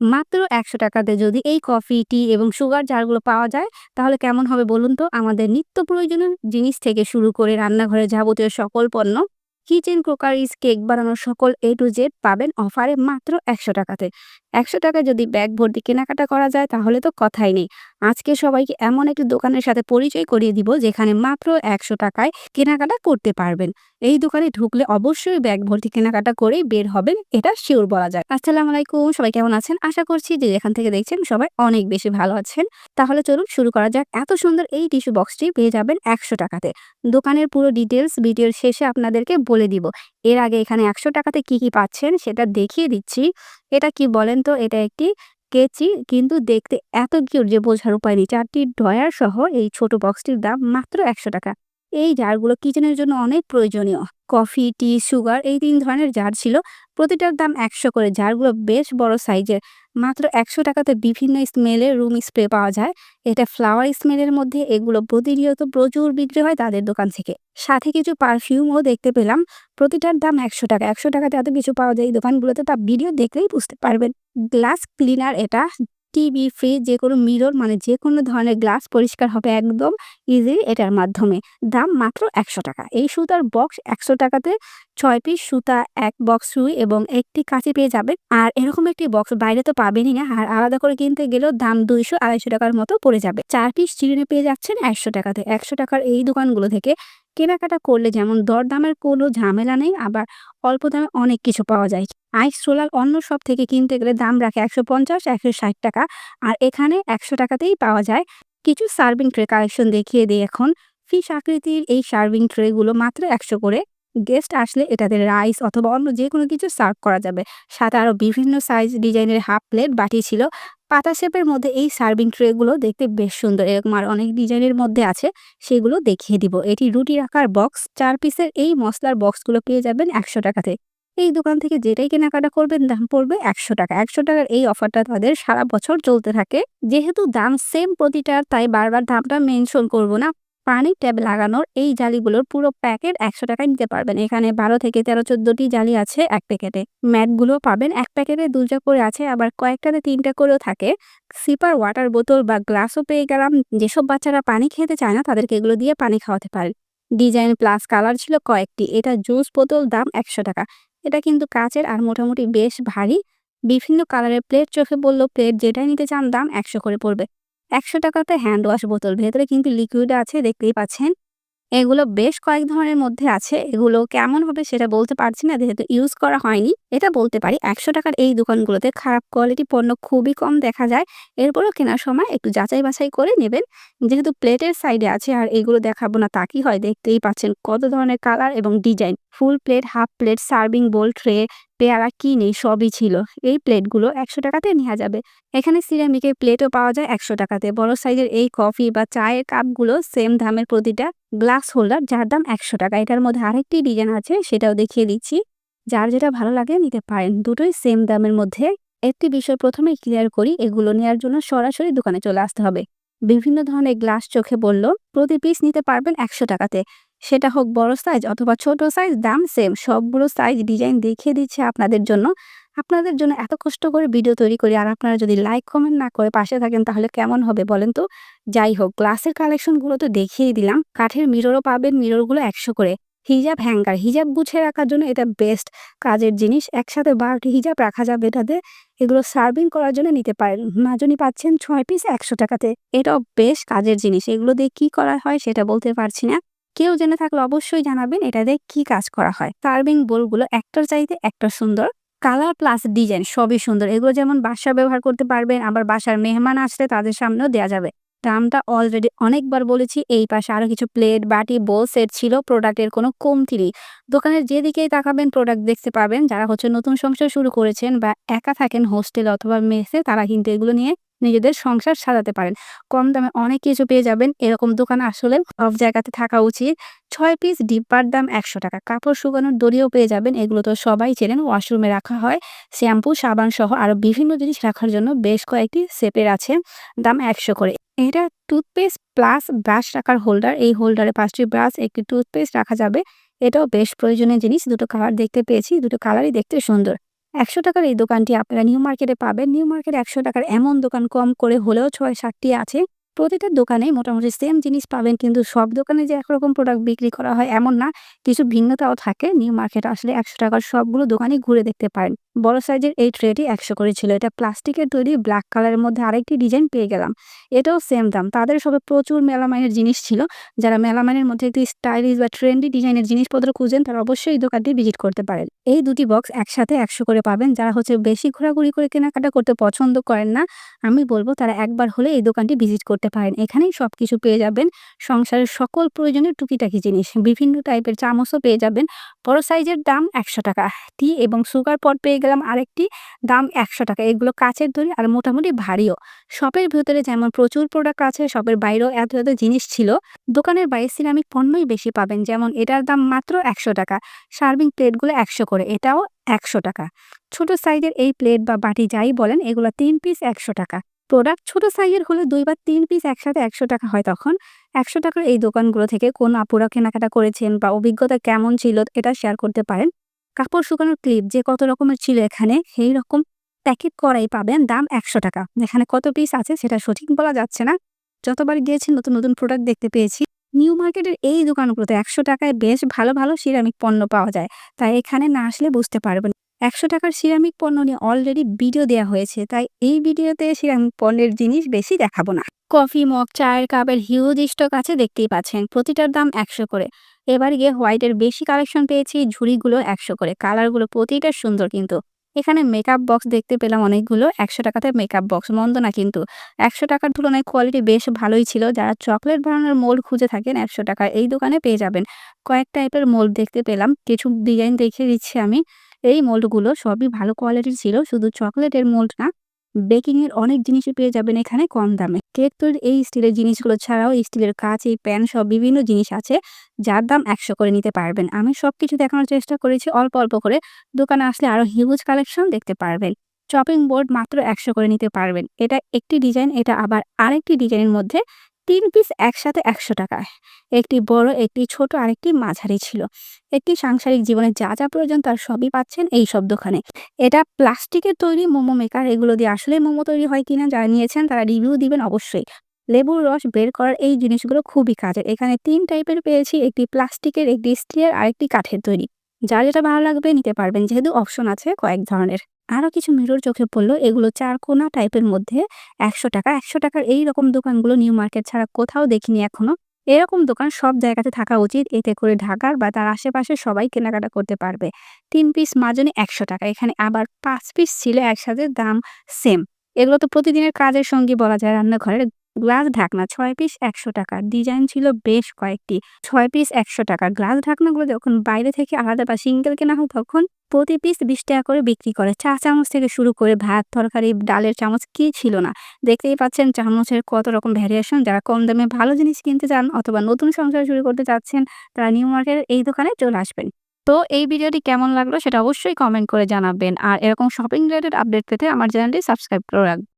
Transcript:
মাত্র একশো টাকাতে যদি এই কফি, টি এবং সুগার জারগুলো পাওয়া যায়, তাহলে কেমন হবে বলুন তো? আমাদের নিত্য প্রয়োজনীয় জিনিস থেকে শুরু করে রান্নাঘরে যাবতীয় সকল পণ্য, কিচেন ক্রোকারিজ কেক বানানোর সকল এ টু জেড পাবেন অফারে মাত্র একশো টাকাতে। একশো টাকা যদি ব্যাগ ভর্তি কেনাকাটা করা যায়, তাহলে তো কথাই নেই। আজকে সবাইকে এমন একটি দোকানের সাথে পরিচয় করিয়ে দিব, যেখানে মাত্র একশো টাকায় কেনাকাটা করতে পারবেন। এই দোকানে ঢুকলে অবশ্যই ব্যাগ ভর্তি কেনাকাটা করেই বের হবেন, এটা শিওর বলা যায়। আসসালামু আলাইকুম, সবাই কেমন আছেন? আশা করছি যে যেখান থেকে দেখছেন সবাই অনেক বেশি ভালো আছেন। তাহলে চলুন শুরু করা যাক। এত সুন্দর এই টিস্যু বক্সটি পেয়ে যাবেন একশো টাকাতে। দোকানের পুরো ডিটেলস ভিডিওর শেষে আপনাদেরকে বলে দিব। এর আগে এখানে একশো টাকাতে কি কি পাচ্ছেন সেটা দেখিয়ে দিচ্ছি। এটা কি বলেন তো? এটা একটি কেচি কিন্তু দেখতে এত কিউট যে বোঝার উপায় নেই। চারটি ড্রয়ার সহ এই ছোট বক্সটির দাম মাত্র একশো টাকা। এই জারগুলো কিচেনের জন্য অনেক প্রয়োজনীয়। কফি, টি, সুগার এই তিন ধরনের জার ছিল। প্রতিটার দাম একশো করে। জারগুলো বেশ বড় সাইজের। মাত্র একশো টাকাতে বিভিন্ন স্মেলের রুম স্প্রে পাওয়া যায়। এটা ফ্লাওয়ার স্মেলের মধ্যে এগুলো প্রতিনিয়ত প্রচুর বিক্রি হয় তাদের দোকান থেকে। সাথে কিছু পারফিউমও দেখতে পেলাম। প্রতিটার দাম একশো টাকা। একশো টাকাতে এত কিছু পাওয়া যায় এই দোকানগুলোতে। তা ভিডিও দেখলেই বুঝতে পারবেন। গ্লাস ক্লিনার এটা টিভি, ফ্রিজ যে কোনো মিরর মানে যে কোনো ধরনের গ্লাস পরিষ্কার হবে একদম ইজি এটার মাধ্যমে। দাম মাত্র একশো টাকা। এই সুতার বক্স একশো টাকাতে ছয় পিস সুতা, এক বক্স সুই এবং একটি কাঁচি পেয়ে যাবেন। আর এরকম একটি বক্স বাইরে তো পাবেনই না। আর আলাদা করে কিনতে গেলেও দাম দুইশো, আড়াইশো টাকার মতো পড়ে যাবে। চার পিস চিরুনি পেয়ে যাচ্ছেন একশো টাকাতে। একশো টাকার এই দোকানগুলো থেকে কেনাকাটা করলে যেমন দরদামের কোনো ঝামেলা নেই, আবার অল্প দামে অনেক কিছু পাওয়া যায়। আইস রোলার অন্য সব থেকে কিনতে গেলে দাম রাখে একশো পঞ্চাশ, একশো ষাট টাকা আর এখানে একশো টাকাতেই পাওয়া যায়। কিছু সার্ভিং ট্রে কালেকশন দেখিয়ে দিই এখন। ফিশ আকৃতির এই সার্ভিং ট্রেগুলো মাত্র একশো করে। গেস্ট আসলে এটাতে রাইস অথবা অন্য যে কোনো কিছু সার্ভ করা যাবে। সাথে আরও বিভিন্ন সাইজ ডিজাইনের হাফ প্লেট বাটি ছিল। পাতা শেপের মধ্যে এই সার্ভিং ট্রেগুলো দেখতে বেশ সুন্দর। এরকম আর অনেক ডিজাইনের মধ্যে আছে, সেগুলো দেখিয়ে দিব। এটি রুটি রাখার বক্স, চার পিসের এই মশলার বক্সগুলো পেয়ে যাবেন একশো টাকাতে। এই দোকান থেকে যেটাই কেনাকাটা করবেন, দাম পড়বে একশো টাকা। একশো টাকার এই অফারটা তাদের সারা বছর চলতে থাকে। যেহেতু দাম সেম প্রতিটার তাই বারবার দামটা মেনশন করব না। পানির ট্যাব লাগানোর এই জালিগুলোর পুরো প্যাকেট একশো টাকায় নিতে পারবেন। এখানে বারো থেকে তেরো চোদ্দটি জালি আছে এক প্যাকেটে। ম্যাটগুলো পাবেন এক প্যাকেটে দুটা করে আছে, আবার কয়েকটাতে তিনটা করেও থাকে। সিপার ওয়াটার বোতল বা গ্লাসও পেয়ে গেলাম। যেসব বাচ্চারা পানি খেতে চায় না, তাদেরকে এগুলো দিয়ে পানি খাওয়াতে পারেন। ডিজাইন প্লাস কালার ছিল কয়েকটি। এটা জুস বোতল, দাম একশো টাকা। এটা কিন্তু কাচের আর মোটামুটি বেশ ভারী। বিভিন্ন কালারের প্লেট, চোখে বলল প্লেট যেটাই নিতে চান, দাম একশো করে পড়বে। একশো টাকাতে হ্যান্ড ওয়াশ বোতল, ভেতরে কিন্তু লিকুইড আছে, দেখতেই পাচ্ছেন। এগুলো বেশ কয়েক ধরনের মধ্যে আছে, এগুলো কেমন হবে সেটা বলতে পারছি না, যেহেতু ইউজ করা হয়নি। এটা বলতে পারি, একশো টাকার এই দোকানগুলোতে খারাপ কোয়ালিটি পণ্য খুবই কম দেখা যায়। এরপরও কেনার সময় একটু যাচাই বাছাই করে নেবেন। যেহেতু প্লেটের সাইডে আছে, আর এগুলো দেখাবো না তা কি হয়, দেখতেই পাচ্ছেন কত ধরনের কালার এবং design full plate, half plate, serving bowl, tray, পেয়ারা, কি নেই, সবই ছিল। এই প্লেটগুলো একশো টাকাতে নেওয়া যাবে। এখানে সিরামিকের প্লেটও পাওয়া যায় একশো টাকাতে। বড় সাইজের এই কফি বা চায়ের কাপগুলো সেম দামের প্রতিটা গ্লাস হোল্ডার, যার দাম একশো টাকা। এটার মধ্যে আরেকটি ডিজাইন আছে, সেটাও দেখিয়ে দিচ্ছি। যার যেটা ভালো লাগে নিতে পারেন। দুটোই সেম দামের মধ্যে। একটি বিষয় প্রথমে ক্লিয়ার করি, এগুলো নেওয়ার জন্য সরাসরি দোকানে চলে আসতে হবে। বিভিন্ন ধরনের গ্লাস চোখে বলল, প্রতি পিস নিতে পারবেন একশো টাকাতে। সেটা হোক বড় সাইজ অথবা ছোট সাইজ দাম সেম সবগুলো সাইজ ডিজাইন দেখিয়ে দিচ্ছে আপনাদের জন্য। আপনাদের জন্য এত কষ্ট করে ভিডিও তৈরি করি আর আপনারা যদি লাইক কমেন্ট না করে পাশে থাকেন তাহলে কেমন হবে বলেন তো? যাই হোক গ্লাসের কালেকশনগুলো তো দেখিয়েই দিলাম। কাঠের মিররও পাবেন মিররগুলো একশো করে। হিজাব হ্যাঙ্গার হিজাব গুছিয়ে রাখার জন্য এটা বেস্ট কাজের জিনিস। একসাথে বারোটি হিজাব রাখা যাবে এটাতে এগুলো সার্ভিং করার জন্য নিতে পারেন। মাজনি পাচ্ছেন ছয় পিস একশো টাকাতে। এটাও বেশ কাজের জিনিস। এগুলো দিয়ে কি করা হয় সেটা বলতে পারছি না। কেউ জেনে থাকলে অবশ্যই জানাবেন এটা দিয়ে কি কাজ করা হয়। সার্ভিং বোলগুলো একটার চাইতে একটা সুন্দর, কালার প্লাস ডিজাইন সবই সুন্দর। এগুলো যেমন বাসা ব্যবহার করতে পারবেন, আবার বাসার মেহমান আসলে তাদের সামনেও দেওয়া যাবে। দামটা অলরেডি অনেকবার বলেছি, এই পাশে আরও কিছু প্লেট বাটি বোল সেট ছিল প্রোডাক্টের কোনো কমতি নেই। দোকানের যেদিকেই তাকাবেন প্রোডাক্ট দেখতে পাবেন। যারা হচ্ছে নতুন সংসার শুরু করেছেন বা একা থাকেন হোস্টেল অথবা মেসে তারা কিন্তু এগুলো নিয়ে নিজেদের সংসার সাজাতে পারেন। কম দামে অনেক কিছু পেয়ে যাবেন। এরকম দোকান আসলে সব জায়গাতে থাকা উচিত। ছয় পিস ডিব্বার দাম একশো টাকা। কাপড় শুকানোর দড়িও পেয়ে যাবেন। এগুলো তো সবাই চেনেন, ওয়াশরুমে রাখা হয়। শ্যাম্পু, সাবান সহ আরও বিভিন্ন জিনিস রাখার জন্য বেশ কয়েকটি সেপের আছে। দাম একশো করে। এটা টুথপেস্ট প্লাস ব্রাশ রাখার হোল্ডার। এই হোল্ডারে পাঁচটি ব্রাশ, একটি টুথপেস্ট রাখা যাবে। এটাও বেশ প্রয়োজনীয় জিনিস। দুটো কালার দেখতে পেয়েছি। দুটো কালারই দেখতে সুন্দর। একশো টাকার এই দোকানটি আপনারা নিউ মার্কেটে পাবেন। নিউ মার্কেটে একশো টাকার এমন দোকান কম করে হলেও ছয় সাতটি আছে। প্রতিটা দোকানে মোটামুটি সেম জিনিস পাবেন, কিন্তু সব দোকানে যে একরকম প্রোডাক্ট বিক্রি করা হয় এমন না, কিছু ভিন্নতাও থাকে। নিউ মার্কেট আসলে একশো টাকার সবগুলো দোকানে ঘুরে দেখতে পারেন। বড় সাইজের এই ট্রেটি একশো করে ছিল। এটা প্লাস্টিকের তৈরি, ব্ল্যাক কালারের মধ্যে আরেকটি ডিজাইন পেয়ে গেলাম। এটাও সেম দাম। তাদের সবে প্রচুর মেলামাইনের জিনিস ছিল। যারা মেলামাইনের মধ্যে একটি স্টাইলিশ বা ট্রেন্ডি ডিজাইনের জিনিসপত্র খুঁজেন, তারা অবশ্যই এই দোকানটি ভিজিট করতে পারেন। এই দুটি বক্স একসাথে একশো করে পাবেন। যারা হচ্ছে বেশি ঘোরাঘুরি করে কেনাকাটা করতে পছন্দ করেন না, আমি বলব তারা একবার হলে এই দোকানটি ভিজিট করতে পারেন। এখানেই সব কিছু পেয়ে যাবেন। সংসারের সকল প্রয়োজনীয় টুকিটাকি জিনিস, বিভিন্ন টাইপের চামচও পেয়ে যাবেন। বড় সাইজের দাম একশো টাকা। টি এবং সুগার পট পেয়ে গেলাম আরেকটি দাম একশো টাকা। এগুলো কাচের দড়ি আর মোটামুটি ভারীও। শপের ভেতরে যেমন প্রচুর প্রোডাক্ট আছে, শপের বাইরেও এত এত জিনিস ছিল। দোকানের বাইরে সিরামিক পণ্যই বেশি পাবেন। যেমন এটার দাম মাত্র একশো টাকা। সার্ভিং প্লেটগুলো একশো করে। এটাও একশো টাকা। ছোট সাইজের এই প্লেট বা বাটি যাই বলেন, এগুলো তিন পিস একশো টাকা। প্রোডাক্ট ছোট সাইজের হলে দুই বা তিন পিস একসাথে একশো টাকা হয় তখন। একশো টাকার এই দোকানগুলো থেকে কোন আপুরা কেনাকাটা করেছেন বা অভিজ্ঞতা কেমন ছিল, এটা শেয়ার করতে পারেন। কাপড় শুকানোর ক্লিপ যে কত রকমের ছিল এখানে, সেই রকম প্যাকেট করাই পাবেন, দাম একশো টাকা। যেখানে কত পিস আছে সেটা সঠিক বলা যাচ্ছে না। যতবার গিয়েছি, নতুন নতুন প্রোডাক্ট দেখতে পেয়েছি। নিউ মার্কেটের এই দোকানগুলোতে একশো টাকায় বেশ ভালো ভালো সিরামিক পণ্য পাওয়া যায়। তাই এখানে না আসলে বুঝতে পারবেন। একশো টাকার সিরামিক পণ্য নিয়ে অলরেডি ভিডিও দেওয়া হয়েছে। তাই এই ভিডিওতে সিরামিক পণ্যের জিনিস বেশি দেখাবো না। কফি মগ চায়ের কাপের হিউজ স্টক আছে, দেখতেই পাচ্ছেন। প্রতিটার দাম একশো করে। এবার গিয়ে হোয়াইটের বেশি কালেকশন পেয়েছি, ঝুড়িগুলো একশো করে। কালারগুলো প্রতিটা সুন্দর কিন্তু। এখানে মেকআপ বক্স দেখতে পেলাম অনেকগুলো, একশো টাকাতে মেকআপ বক্স মন্দ না কিন্তু। একশো টাকার তুলনায় কোয়ালিটি বেশ ভালোই ছিল। যারা চকলেট বানানোর মোল্ড খুঁজে থাকেন, একশো টাকায় এই দোকানে পেয়ে যাবেন। কয়েক টাইপের মোল্ড দেখতে পেলাম, কিছু ডিজাইন দেখে দিচ্ছি আমি। এই মোল্ডগুলো সবই ভালো কোয়ালিটির ছিল, শুধু চকলেটের মোল্ড না। বেকিং এর অনেক জিনিসই পেয়ে যাবেন এখানে কম দামে। কেক তৈরির এই স্টিলের জিনিসগুলো ছাড়াও স্টিলের কাঁচ, এই প্যান সব বিভিন্ন জিনিস আছে, যার দাম একশো করে নিতে পারবেন। আমি সব কিছু দেখানোর চেষ্টা করেছি, অল্প অল্প করে। দোকানে আসলে আরও হিউজ কালেকশন দেখতে পারবেন। চপিং বোর্ড মাত্র একশো করে নিতে পারবেন। এটা একটি ডিজাইন এটা আবার আরেকটি ডিজাইনের মধ্যে তিন পিস একসাথে একশো টাকায় একটি বড়, একটি ছোট, আরেকটি মাঝারি ছিল। একটি সাংসারিক জীবনে যা যা প্রয়োজন তার সবই পাচ্ছেন এই সব দোকানে। এটা প্লাস্টিকের তৈরি মোমো মেকার। এগুলো দিয়ে আসলে মোমো তৈরি হয় কিনা যারা নিয়েছেন তারা রিভিউ দিবেন অবশ্যই। লেবুর রস বের করার এই জিনিসগুলো খুবই কাজের। এখানে তিন টাইপের পেয়েছি, একটি প্লাস্টিকের, একটি স্টিলের আর একটি কাঠের তৈরি। যার যেটা ভালো লাগবে নিতে পারবেন, যেহেতু অপশন আছে কয়েক ধরনের। আরও কিছু মিরর চোখে পড়ল। এগুলো চার কোনা টাইপের মধ্যে একশো টাকা। একশো টাকার এই রকম দোকানগুলো নিউ মার্কেট ছাড়া কোথাও দেখিনি এখনও। এরকম দোকান সব জায়গাতে থাকা উচিত। এতে করে ঢাকার বা তার আশেপাশে সবাই কেনাকাটা করতে পারবে। তিন পিস মাজনে একশো টাকা। এখানে আবার পাঁচ পিস ছিল একসাথে দাম সেম এগুলো তো প্রতিদিনের কাজের সঙ্গে বলা যায়। রান্নাঘরের গ্লাস ঢাকনা ছয় পিস একশো টাকা ডিজাইন ছিল বেশ কয়েকটি। ছয় পিস একশো টাকা গ্লাস ঢাকনাগুলো যখন বাইরে থেকে আলাদা বা সিঙ্গেল কেনা হোক তখন প্রতি পিস বিশ টাকা করে বিক্রি করে। চা চামচ থেকে শুরু করে ভাত, তরকারি, ডালের চামচ কি ছিল না। দেখতেই পাচ্ছেন চামচের কত রকম ভ্যারিয়েশন যারা কম দামে ভালো জিনিস কিনতে চান অথবা নতুন সংসার শুরু করতে চাচ্ছেন, তারা নিউ মার্কেটের এই দোকানে চলে আসবেন। তো এই ভিডিওটি কেমন লাগল সেটা অবশ্যই কমেন্ট করে জানাবেন। আর এরকম শপিং রিলেটেড আপডেট পেতে আমার চ্যানেলটি সাবস্ক্রাইব করে রাখবেন